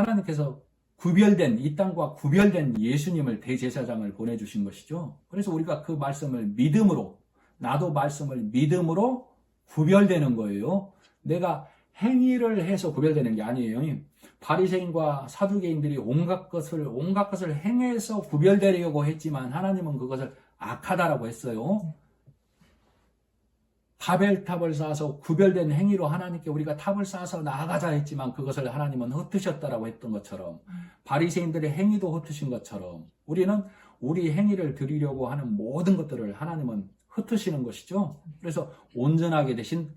하나님께서 구별된 이 땅과 구별된 예수님을 대제사장을 보내주신 것이죠. 그래서 우리가 그 말씀을 믿음으로 나도 말씀을 믿음으로 구별되는 거예요. 내가 행위를 해서 구별되는 게 아니에요. 바리새인과 사두개인들이 온갖 것을 온갖 것을 행해서 구별되려고 했지만 하나님은 그것을 악하다라고 했어요. 바벨탑을 쌓아서 구별된 행위로 하나님께 우리가 탑을 쌓아서 나아가자 했지만 그것을 하나님은 흩으셨다라고 했던 것처럼 바리새인들의 행위도 흩으신 것처럼 우리는 우리 행위를 드리려고 하는 모든 것들을 하나님은 흩으시는 것이죠. 그래서 온전하게 되신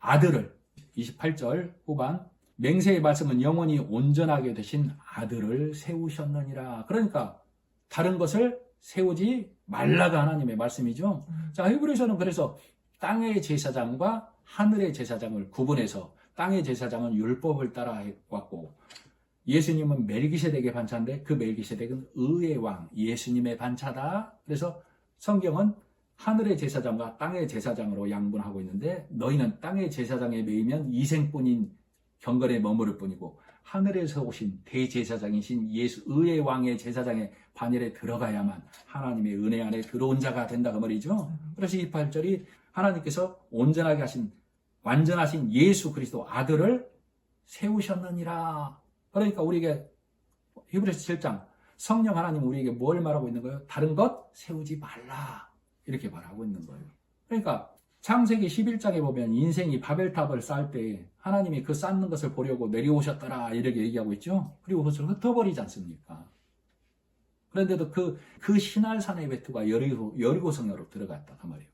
아들을 28절 후반 맹세의 말씀은 영원히 온전하게 되신 아들을 세우셨느니라. 그러니까 다른 것을 세우지 말라가 하나님의 말씀이죠. 자, 히브리서는 그래서 땅의 제사장과 하늘의 제사장을 구분해서 땅의 제사장은 율법을 따라 해왔고 예수님은 멜기세덱의 반차인데 그 멜기세덱은 의의 왕 예수님의 반차다. 그래서 성경은 하늘의 제사장과 땅의 제사장으로 양분하고 있는데 너희는 땅의 제사장에 매이면 이생뿐인 경건에 머무를 뿐이고 하늘에서 오신 대제사장이신 예수 의의 왕의 제사장의 반열에 들어가야만 하나님의 은혜 안에 들어온 자가 된다 그 말이죠. 그래서 이 8절이 하나님께서 온전하게 하신 완전하신 예수 그리스도 아들을 세우셨느니라. 그러니까 우리에게 히브리서 7장 성령 하나님 우리에게 뭘 말하고 있는 거예요? 다른 것 세우지 말라. 이렇게 말하고 있는 거예요. 그러니까 창세기 11장에 보면 인생이 바벨탑을 쌓을 때 하나님이 그 쌓는 것을 보려고 내려오셨더라 이렇게 얘기하고 있죠. 그리고 그것을 흩어버리지 않습니까? 그런데도 그, 그 신할산의 외투가 여리고, 여리고성으로 들어갔다. 그 말이에요.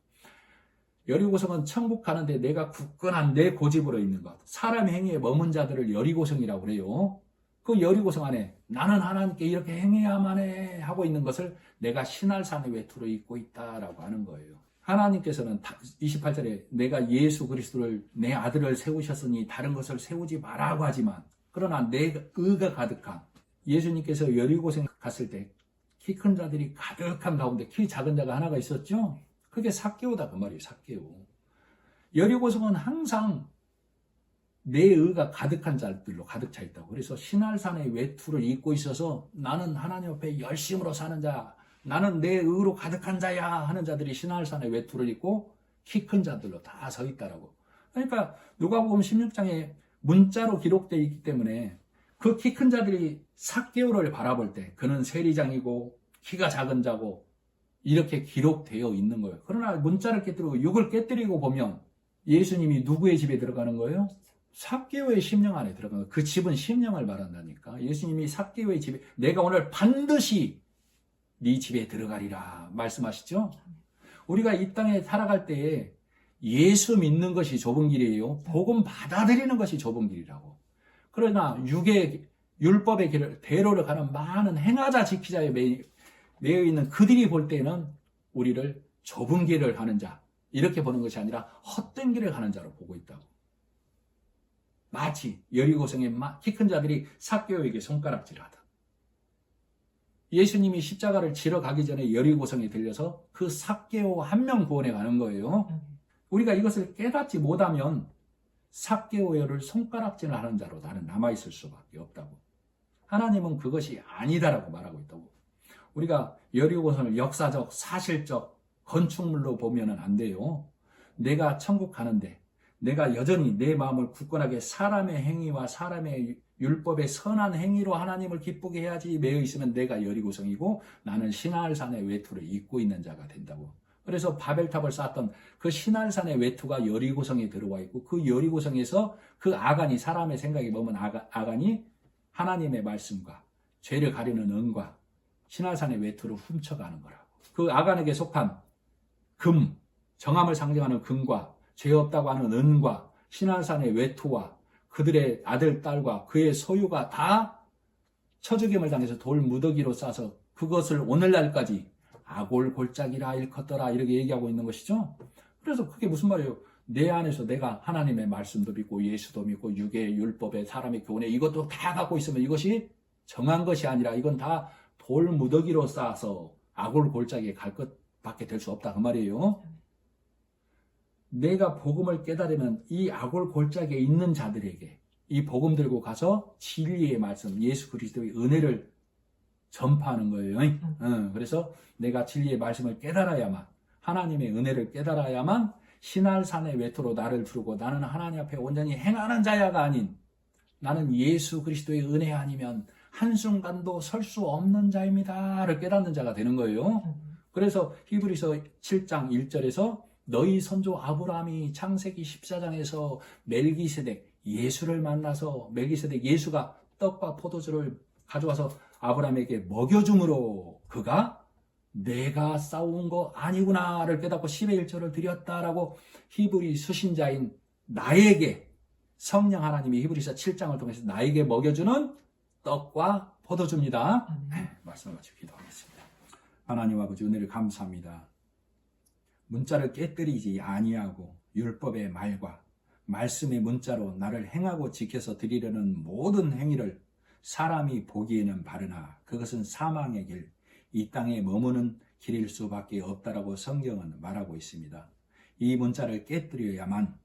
여리고성은 천국 가는데 내가 굳건한 내 고집으로 있는 것. 사람 행위에 머문 자들을 여리고성이라고 그래요. 그 여리고성 안에 나는 하나님께 이렇게 행해야만 해 하고 있는 것을 내가 신할산의 외투로 입고 있다라고 하는 거예요. 하나님께서는 28절에 내가 예수 그리스도를 내 아들을 세우셨으니 다른 것을 세우지 말라고 하지만 그러나 내 의가 가득한 예수님께서 여리고생 갔을 때 키 큰 자들이 가득한 가운데 키 작은 자가 하나가 있었죠. 그게 사개오다 그 말이에요. 사개오. 여리고성은 항상 내 의가 가득한 자들로 가득 차 있다고. 그래서 신할산의 외투를 입고 있어서 나는 하나님 앞에 열심으로 사는 자, 나는 내 의로 가득한 자야 하는 자들이 신할산의 외투를 입고 키 큰 자들로 다 서 있다라고. 그러니까 누가복음 16장에 문자로 기록되어 있기 때문에 그 키 큰 자들이 사개오를 바라볼 때 그는 세리장이고 키가 작은 자고 이렇게 기록되어 있는 거예요. 그러나 문자를 깨뜨리고 육을 깨뜨리고 보면 예수님이 누구의 집에 들어가는 거예요? 삭개오의 심령 안에 들어가는 거예요. 그 집은 심령을 말한다니까. 예수님이 삭개오의 집에 내가 오늘 반드시 네 집에 들어가리라 말씀하시죠? 우리가 이 땅에 살아갈 때에 예수 믿는 것이 좁은 길이에요. 복음 받아들이는 것이 좁은 길이라고. 그러나 육의 율법의 길을 대로를 가는 많은 행하자 지키자에 매 여 있는 그들이 볼 때는 우리를 좁은 길을 가는 자 이렇게 보는 것이 아니라 헛된 길을 가는 자로 보고 있다고. 마치 여리고성의 키 큰 자들이 사개오에게 손가락질하다. 예수님이 십자가를 지러 가기 전에 여리고성에 들려서 그 사개오 한 명 구원해 가는 거예요. 우리가 이것을 깨닫지 못하면 사개오여를 손가락질을 하는 자로 나는 남아있을 수밖에 없다고. 하나님은 그것이 아니다라고 말하고 있다고. 우리가 여리고성을 역사적, 사실적 건축물로 보면은 안 돼요. 내가 천국 가는데 내가 여전히 내 마음을 굳건하게 사람의 행위와 사람의 율법의 선한 행위로 하나님을 기쁘게 해야지 매여 있으면 내가 여리고성이고 나는 신할산의 외투를 입고 있는 자가 된다고. 그래서 바벨탑을 쌓았던 그 신할산의 외투가 여리고성에 들어와 있고 그 여리고성에서 그 아간이 사람의 생각에 아가, 아간이 하나님의 말씀과 죄를 가리는 은과 신할산의 외투를 훔쳐가는 거라고. 그 아간에게 속한 금, 정함을 상징하는 금과 죄 없다고 하는 은과 신한산의 외투와 그들의 아들, 딸과 그의 소유가 다 처죽임을 당해서 돌 무더기로 싸서 그것을 오늘날까지 아골 골짜기라 일컫더라 이렇게 얘기하고 있는 것이죠. 그래서 그게 무슨 말이에요? 내 안에서 내가 하나님의 말씀도 믿고 예수도 믿고 유괴 율법에 사람의 교훈에 이것도 다 갖고 있으면 이것이 정한 것이 아니라 이건 다 돌 무더기로 쌓아서 아골 골짜기에 갈 것밖에 될 수 없다 그 말이에요. 내가 복음을 깨달으면 이 아골 골짜기에 있는 자들에게 이 복음 들고 가서 진리의 말씀, 예수 그리스도의 은혜를 전파하는 거예요. 응, 그래서 내가 진리의 말씀을 깨달아야만, 하나님의 은혜를 깨달아야만 신할산의 외토로 나를 부르고 나는 하나님 앞에 온전히 행하는 자야가 아닌 나는 예수 그리스도의 은혜 아니면 한순간도 설 수 없는 자입니다를 깨닫는 자가 되는 거예요. 그래서 히브리서 7장 1절에서 너희 선조 아브라함이 창세기 14장에서 멜기세덱 예수를 만나서 멜기세덱 예수가 떡과 포도주를 가져와서 아브라함에게 먹여줌으로 그가 내가 싸운 거 아니구나를 깨닫고 10의 1절을 드렸다라고 히브리 수신자인 나에게 성령 하나님이 히브리서 7장을 통해서 나에게 먹여주는 떡과 포도주입니다. 네, 말씀을 마치고 기도하겠습니다. 하나님 아버지 은혜를 감사합니다. 문자를 깨뜨리지 아니하고 율법의 말과 말씀의 문자로 나를 행하고 지켜서 드리려는 모든 행위를 사람이 보기에는 바르나 그것은 사망의 길, 이 땅에 머무는 길일 수밖에 없다라고 성경은 말하고 있습니다. 이 문자를 깨뜨려야만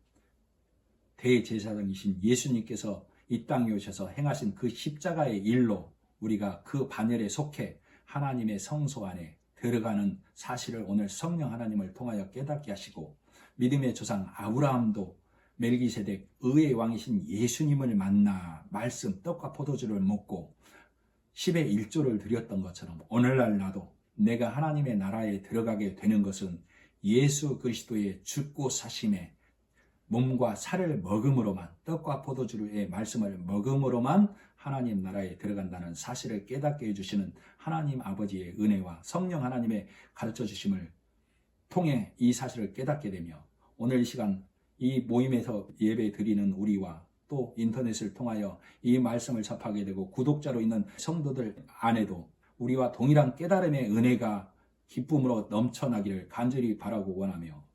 대제사장이신 예수님께서 이 땅에 오셔서 행하신 그 십자가의 일로 우리가 그 반열에 속해 하나님의 성소 안에 들어가는 사실을 오늘 성령 하나님을 통하여 깨닫게 하시고 믿음의 조상 아브라함도 멜기세덱 의의 왕이신 예수님을 만나 말씀 떡과 포도주를 먹고 10의 1조를 드렸던 것처럼 오늘날 나도 내가 하나님의 나라에 들어가게 되는 것은 예수 그리스도의 죽고 사심에 몸과 살을 먹음으로만 떡과 포도주의 말씀을 먹음으로만 하나님 나라에 들어간다는 사실을 깨닫게 해주시는 하나님 아버지의 은혜와 성령 하나님의 가르쳐 주심을 통해 이 사실을 깨닫게 되며 오늘 이 시간 이 모임에서 예배 드리는 우리와 또 인터넷을 통하여 이 말씀을 접하게 되고 구독자로 있는 성도들 안에도 우리와 동일한 깨달음의 은혜가 기쁨으로 넘쳐나기를 간절히 바라고 원하며